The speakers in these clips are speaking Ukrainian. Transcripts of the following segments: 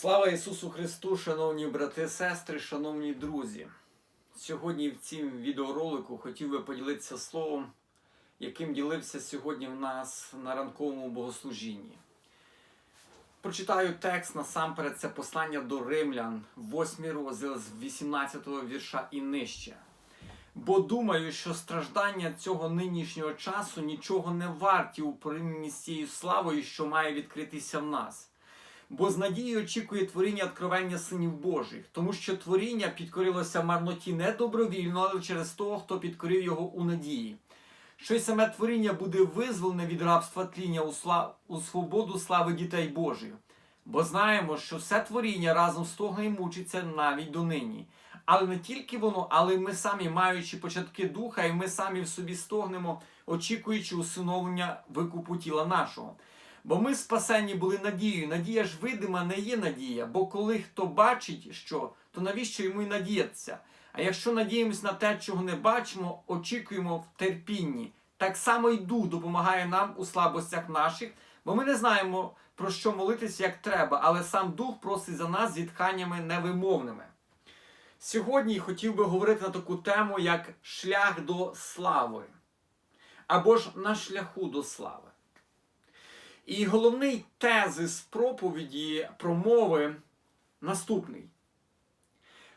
Слава Ісусу Христу, шановні брати, сестри, шановні друзі. Сьогодні в цім відеоролику хотів би поділитися словом, яким ділився сьогодні в нас на ранковому богослужінні. Прочитаю текст насамперед це послання до римлян, 8 розділ з 18 вірша і нижче. Бо думаю, що страждання цього нинішнього часу нічого не варті у порівнянні з цією славою, що має відкритися в нас. Бо з надією очікує творіння откровення синів Божих, тому що творіння підкорилося марноті не добровільно, але через того, хто підкорив його у надії. Що й саме творіння буде визволене від рабства тління у, сла... у свободу слави дітей Божих. Бо знаємо, що все творіння разом стогне і мучиться навіть донині. Але не тільки воно, але й ми самі, маючи початки духа, і ми самі в собі стогнемо, очікуючи усиновлення викупу тіла нашого. Бо ми спасені були надією. Надія ж видима не є надія, бо коли хто бачить що, то навіщо йому й надіятися? А якщо надіємось на те, чого не бачимо, очікуємо в терпінні. Так само й дух допомагає нам у слабостях наших, бо ми не знаємо про що молитися як треба, але сам дух просить за нас зітханнями невимовними. Сьогодні хотів би говорити на таку тему, як шлях до слави, або ж на шляху до слави. І головний тезис проповіді промови наступний.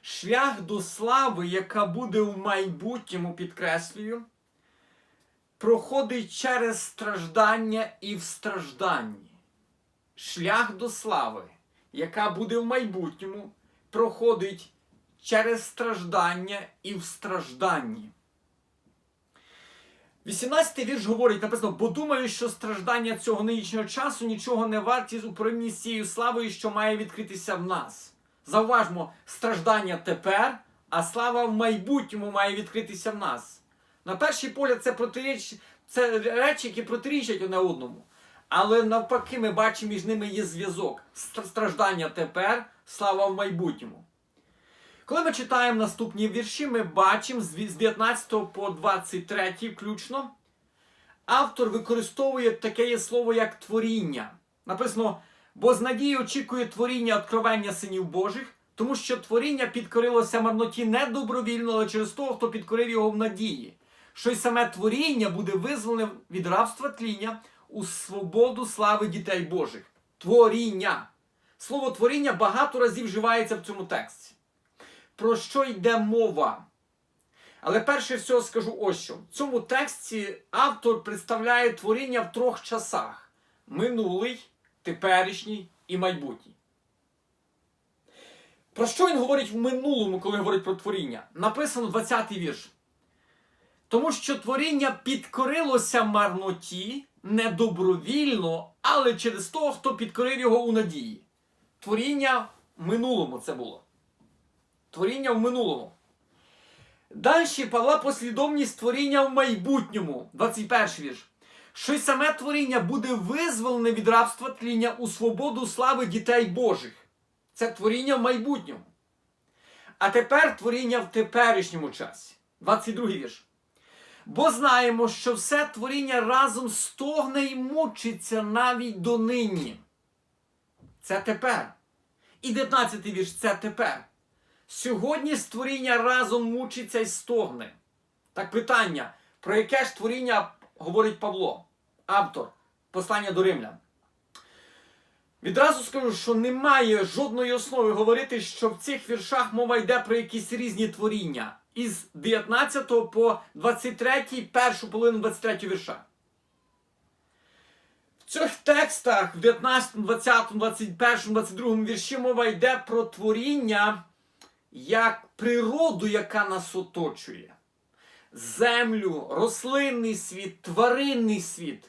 Шлях до слави, яка буде в майбутньому, підкреслюю, проходить через страждання і в стражданні. Шлях до слави, яка буде в майбутньому, проходить через страждання і в стражданні. 18-й вірш говорить, написано, бо думаю, що страждання цього нинішнього часу нічого не варті у порівнянні з цією славою, що має відкритися в нас. Зауважмо, страждання тепер, а слава в майбутньому має відкритися в нас. На перший погляд, це протиріч... це речі, які протирічать одне одному. Але навпаки, ми бачимо, між ними є зв'язок. Страждання тепер, слава в майбутньому. Коли ми читаємо наступні вірші, ми бачимо з 19 по 23 включно, автор використовує таке є слово, як творіння. Написано, бо з надією очікує творіння откровення синів Божих, тому що творіння підкорилося марноті не добровільно, але через того, хто підкорив його в надії. Що й саме творіння буде визволене від рабства тління у свободу слави дітей Божих. Творіння. Слово творіння багато разів вживається в цьому тексті про що йде мова. Але перше всього скажу ось що. В цьому тексті автор представляє творіння в трьох часах: минулий, теперішній і майбутній. Про що він говорить в минулому, коли говорить про творіння? Написано 20-й вірш. Тому що творіння підкорилося марноті не добровільно, але через того, хто підкорив його у надії. Творіння в минулому це було творіння в минулому. Далі Павла послідовність творіння в майбутньому, 21 вірш. Що й саме творіння буде визволене від рабства тління у свободу слави дітей Божих. Це творіння в майбутньому. А тепер творіння в теперішньому часі. 22 вірш. Бо знаємо, що все творіння разом стогне і мучиться навіть донині. Це тепер. І 19 вірш це тепер. Сьогодні створіння разом мучиться і стогне. Так питання, про яке ж творіння говорить Павло, автор послання до римлян? Відразу скажу, що немає жодної основи говорити, що в цих віршах мова йде про якісь різні творіння. Із 19 по 23, першу половину 23 вірша. В цих текстах в 19, 20, 21, 22 вірші мова йде про творіння як природу, яка нас оточує, землю, рослинний світ, тваринний світ.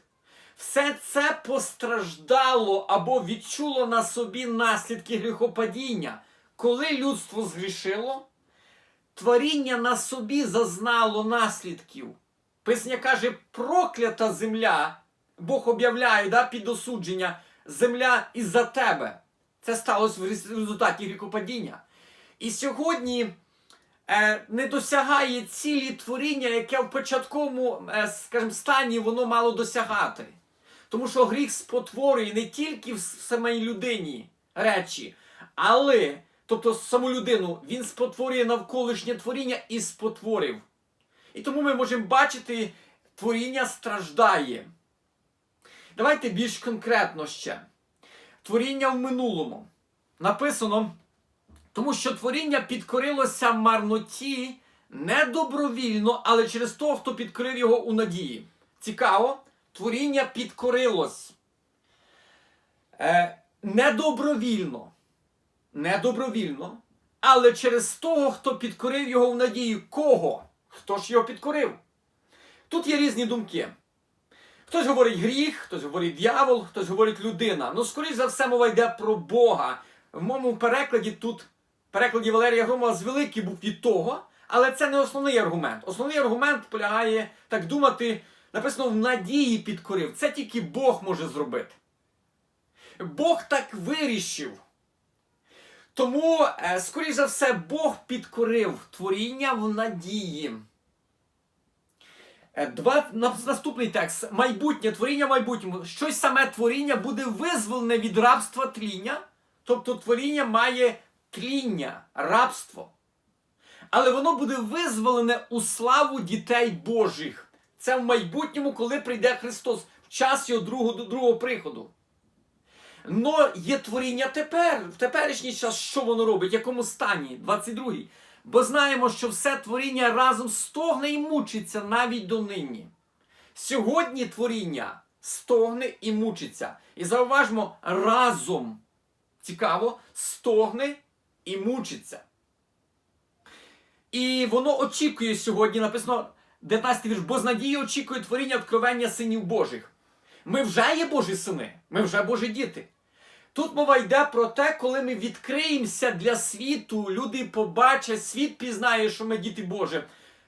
Все це постраждало або відчуло на собі наслідки гріхопадіння. Коли людство згрішило, творіння на собі зазнало наслідків. Писня каже, проклята земля, Бог об'являє да, під осудження, земля із-за тебе. Це сталося в результаті гріхопадіння. І сьогодні е, не досягає цілі творіння, яке в початковому е, скажімо, стані воно мало досягати. Тому що гріх спотворює не тільки в самій людині речі, Але, тобто саму людину, він спотворює навколишнє творіння і спотворив. І тому ми можемо бачити, творіння страждає. Давайте більш конкретно ще. Творіння в минулому. Написано, тому що творіння підкорилося марноті не добровільно, але через того, хто підкорив його у надії. Цікаво, творіння підкорилось. Е, недобровільно. Недобровільно. Але через того, хто підкорив його в надії. Кого? Хто ж його підкорив? Тут є різні думки. Хтось говорить гріх, хтось говорить дьявол, хтось говорить людина. Ну, скоріш за все, мова йде про Бога. В моєму перекладі тут, перекладі Валерія Громова з великий був від того, але це не основний аргумент. Основний аргумент полягає так думати, написано в надії підкорив. Це тільки Бог може зробити. Бог так вирішив. Тому, е, скоріш за все, Бог підкорив творіння в надії. Е, Два, наступний текст. Майбутнє творіння в майбутньому. Щось саме творіння буде визволене від рабства тління. Тобто творіння має тління, рабство. Але воно буде визволене у славу дітей Божих. Це в майбутньому, коли прийде Христос, в час його другого, другого приходу. Но є творіння тепер, в теперішній час, що воно робить, в якому стані? 22-й. Бо знаємо, що все творіння разом стогне і мучиться навіть донині. Сьогодні творіння стогне і мучиться. І зауважмо, разом цікаво, стогне і мучиться. І воно очікує сьогодні, написано 19 вірш, бо з надією очікує творіння откровення синів Божих. Ми вже є Божі сини, ми вже Божі діти. Тут мова йде про те, коли ми відкриємося для світу, люди побачать, світ пізнає, що ми діти Божі.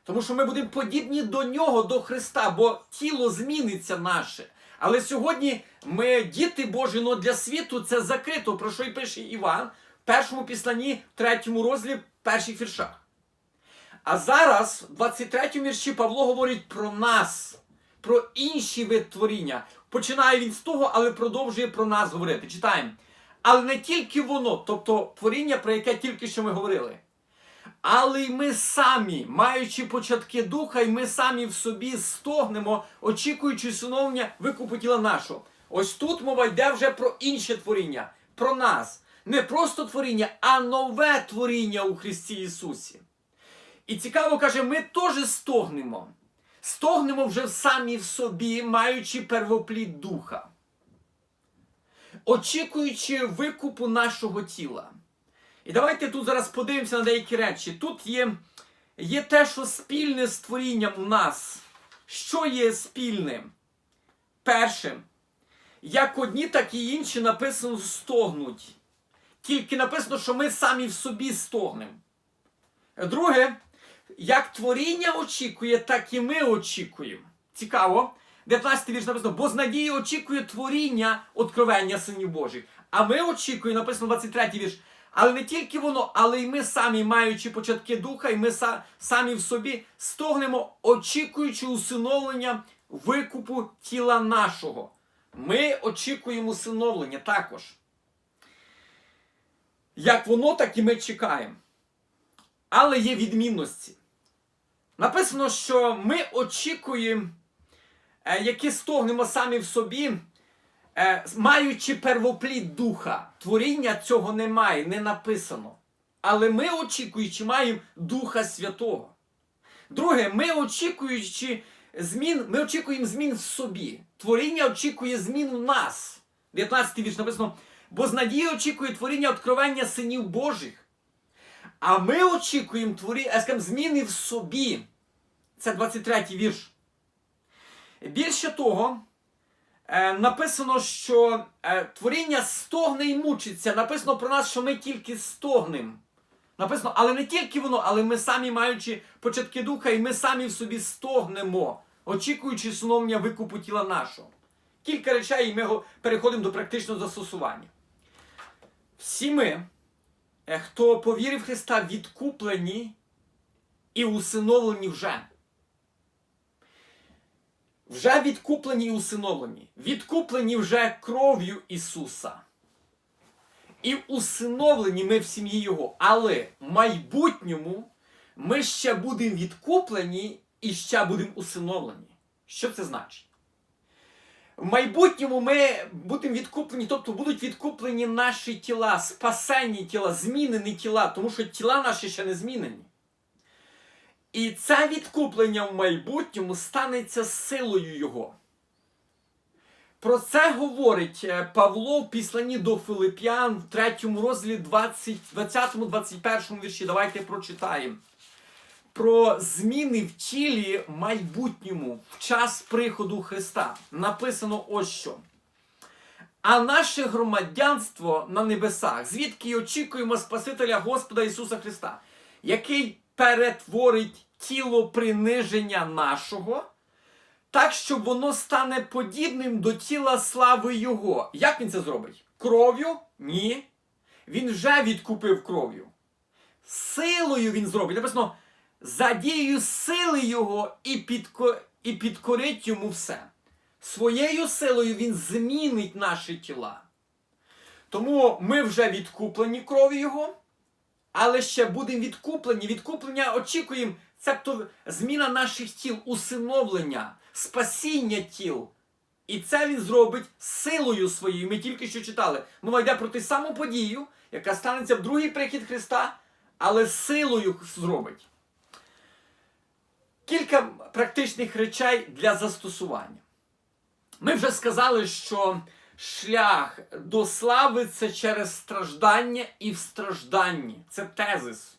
Тому що ми будемо подібні до нього, до Христа, бо тіло зміниться наше. Але сьогодні ми діти Божі, але для світу це закрито, про що й пише Іван першому післанні, третьому розділі, в перших віршах. А зараз, в 23 вірші, Павло говорить про нас, про інші вид творіння. Починає він з того, але продовжує про нас говорити. Читаємо. Але не тільки воно, тобто творіння, про яке тільки що ми говорили. Але й ми самі, маючи початки духа, і ми самі в собі стогнемо, очікуючи усиновлення викупу тіла нашого. Ось тут мова йде вже про інше творіння, про нас. Не просто творіння, а нове творіння у Христі Ісусі. І цікаво каже, ми теж стогнемо. Стогнемо вже самі в собі, маючи первоплід духа, очікуючи викупу нашого тіла. І давайте тут зараз подивимося на деякі речі. Тут є, є те, що спільне з творінням у нас. Що є спільним? Перше, як одні, так і інші написано стогнуть. Тільки написано, що ми самі в собі стогнемо. Друге, як творіння очікує, так і ми очікуємо. Цікаво. 19 вірш написано, бо з надією очікує творіння откровення синів Божих. А ми очікуємо, написано 23 вірш. Але не тільки воно, але й ми самі, маючи початки духа, і ми са, самі в собі стогнемо, очікуючи усиновлення викупу тіла нашого. Ми очікуємо усиновлення також. Як воно, так і ми чекаємо. Але є відмінності. Написано, що ми очікуємо, е, які стогнемо самі в собі, е, маючи первоплід духа. Творіння цього немає, не написано. Але ми очікуючи, маємо Духа Святого. Друге, ми очікуючи змін, ми очікуємо змін в собі. Творіння очікує змін у нас. 19 вірш написано, бо з надією очікує творіння откровення синів Божих. А ми очікуємо творі, скажімо, зміни в собі. Це 23 вірш. Більше того, е, написано, що е, творіння стогне і мучиться. Написано про нас, що ми тільки стогнем. Написано, але не тільки воно, але ми самі маючи початки духа, і ми самі в собі стогнемо, очікуючи синовлення викупу тіла нашого. Кілька речей, і ми переходимо до практичного застосування. Всі ми, е, хто повірив Христа, відкуплені і усиновлені вже. Вже відкуплені і усиновлені. Відкуплені вже кров'ю Ісуса. І усиновлені ми в сім'ї Його. Але в майбутньому ми ще будемо відкуплені і ще будемо усиновлені. Що це значить? В майбутньому ми будемо відкуплені, тобто будуть відкуплені наші тіла, спасені тіла, змінені тіла, тому що тіла наші ще не змінені. І це відкуплення в майбутньому станеться силою Його. Про це говорить е, Павло в післанні до Филип'ян в 3 розділі 20-21 вірші. Давайте прочитаємо. Про зміни в тілі майбутньому в час приходу Христа. Написано ось що. А наше громадянство на небесах, звідки й очікуємо Спасителя Господа Ісуса Христа, який перетворить тіло приниження нашого, так, щоб воно стане подібним до тіла слави Його. Як він це зробить? Кров'ю? Ні. Він вже відкупив кров'ю. Силою він зробить. Написано, за дією сили Його і, підко... і підкорить йому все. Своєю силою він змінить наші тіла. Тому ми вже відкуплені кров'ю Його, але ще будемо відкуплені. Відкуплення очікуємо, цебто зміна наших тіл, усиновлення, спасіння тіл. І це він зробить силою своєю. Ми тільки що читали. Мова йде про ту саму подію, яка станеться в другий прихід Христа, але силою зробить. Кілька практичних речей для застосування. Ми вже сказали, що шлях до слави це через страждання і в стражданні. Це тезис.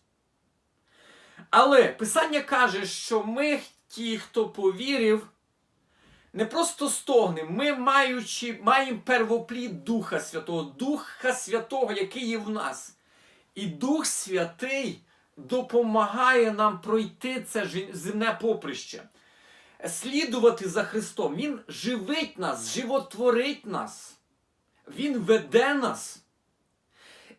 Але Писання каже, що ми, ті, хто повірив, не просто стогнемо, ми маючи, маємо первоплід Духа Святого, Духа Святого, який є в нас. І Дух Святий допомагає нам пройти це земне поприще, слідувати за Христом. Він живить нас, животворить нас, Він веде нас.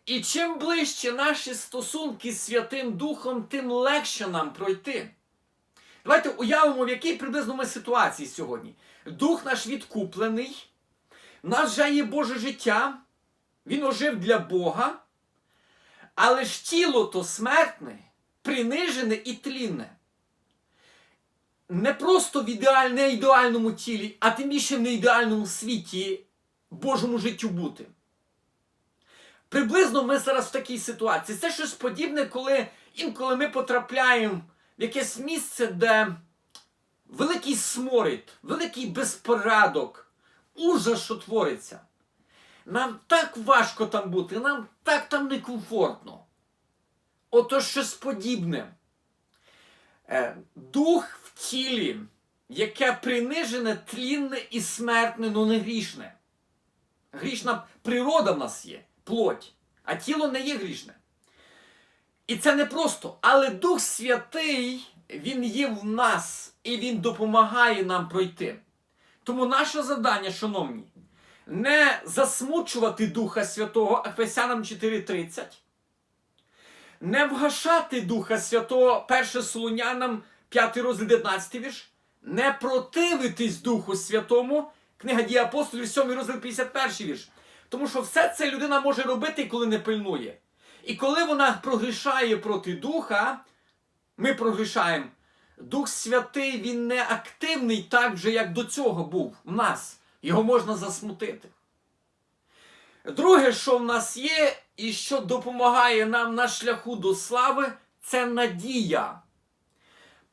І чим ближче наші стосунки з Святим Духом, тим легше нам пройти. Давайте уявимо, в якій приблизно ми ситуації сьогодні. Дух наш відкуплений, нас вже є Боже життя, він ожив для Бога, але ж тіло то смертне, принижене і тлінне. Не просто в ідеаль, не ідеальному тілі, а тим більше в неідеальному світі Божому життю бути. Приблизно ми зараз в такій ситуації. Це щось подібне, коли інколи ми потрапляємо в якесь місце, де великий сморід, великий безпорадок, ужас, що твориться. Нам так важко там бути, нам так там некомфортно. Ото щось подібне. Е, Дух в тілі, яке принижене, тлінне і смертне, но не грішне. Грішна природа в нас є, плоть, а тіло не є грішне. І це не просто, але Дух Святий, Він є в нас і Він допомагає нам пройти. Тому наше завдання, шановні, не засмучувати Духа Святого Ефесянам 4.30, не вгашати Духа Святого 1 Солунянам 5 розділ 19 вірш, не противитись Духу Святому, книга Дії апостолів 7 розділ 51 вірш. Тому що все це людина може робити, коли не пильнує. І коли вона прогрішає проти Духа, ми прогрішаємо. Дух Святий, він не активний так же, як до цього був в нас. Його можна засмутити. Друге, що в нас є, і що допомагає нам на шляху до слави, це надія.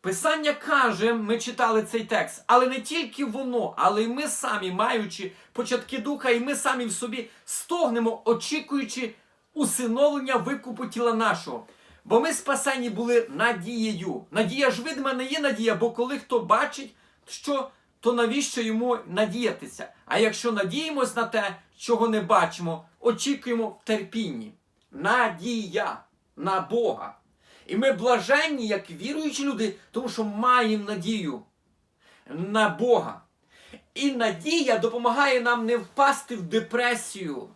Писання каже, ми читали цей текст, але не тільки воно, але й ми самі, маючи початки духа, і ми самі в собі стогнемо, очікуючи усиновлення викупу тіла нашого. Бо ми спасені були надією. Надія ж видима не є надія, бо коли хто бачить, що, то навіщо йому надіятися? А якщо надіємось на те, чого не бачимо, очікуємо в терпінні. Надія на Бога. І ми блаженні, як віруючі люди, тому що маємо надію на Бога. І надія допомагає нам не впасти в депресію,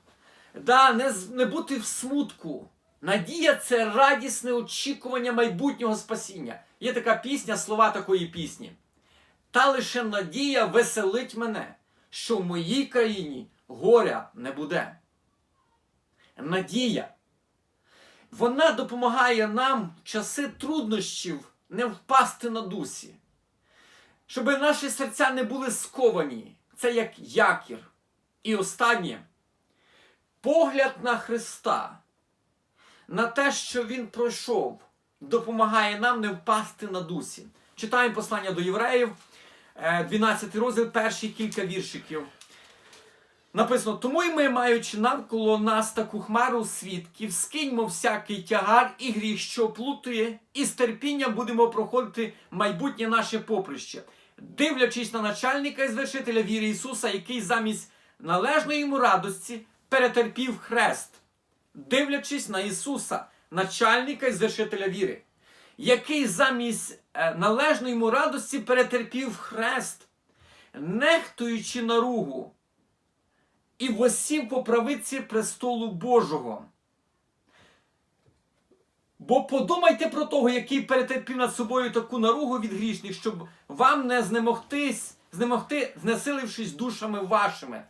да, не, не бути в смутку. Надія це радісне очікування майбутнього спасіння. Є така пісня, слова такої пісні. Та лише надія веселить мене, що в моїй країні горя не буде. надія. Вона допомагає нам в часи труднощів не впасти на дусі, щоб наші серця не були сковані. Це як якір. І останнє погляд на Христа, на те, що Він пройшов, допомагає нам не впасти на дусі. Читаємо послання до євреїв, 12 розділ, перші кілька віршиків. Написано, тому й ми, маючи навколо нас таку хмару свідків, скиньмо всякий тягар і гріх, що плути, і з терпінням будемо проходити майбутнє наше поприще, дивлячись на начальника і звершителя віри Ісуса, який замість належної йому радості перетерпів хрест, дивлячись на Ісуса, начальника і звершителя віри, який замість е, належної йому радості перетерпів хрест, нехтуючи наругу і восів по правиці престолу Божого. Бо подумайте про того, який перетерпів над собою таку наругу від грішних, щоб вам не знемогтись, знемогти, знесилившись душами вашими.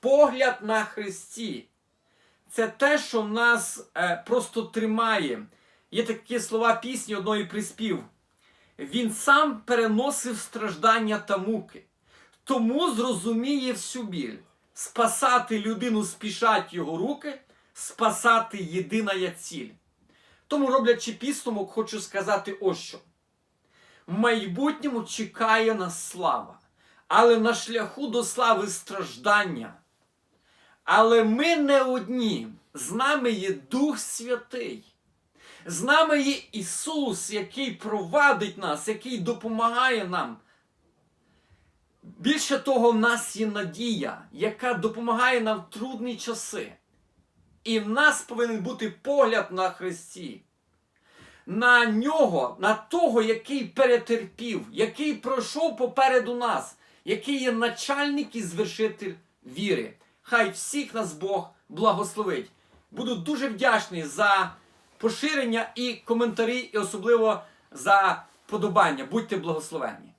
Погляд на Христі. Це те, що нас е, просто тримає. Є такі слова пісні одної приспів. Він сам переносив страждання та муки, тому зрозуміє всю біль. Спасати людину спішать його руки, спасати єдина є ціль. Тому, роблячи підсумок, хочу сказати ось що. В майбутньому чекає нас слава, але на шляху до слави страждання. Але ми не одні, з нами є Дух Святий. З нами є Ісус, який провадить нас, який допомагає нам. Більше того, в нас є надія, яка допомагає нам в трудні часи. І в нас повинен бути погляд на Христі, на нього, на того, який перетерпів, який пройшов попереду нас, який є начальник і звершитель віри. Хай всіх нас Бог благословить. Буду дуже вдячний за поширення і коментарі, і особливо за подобання. Будьте благословенні.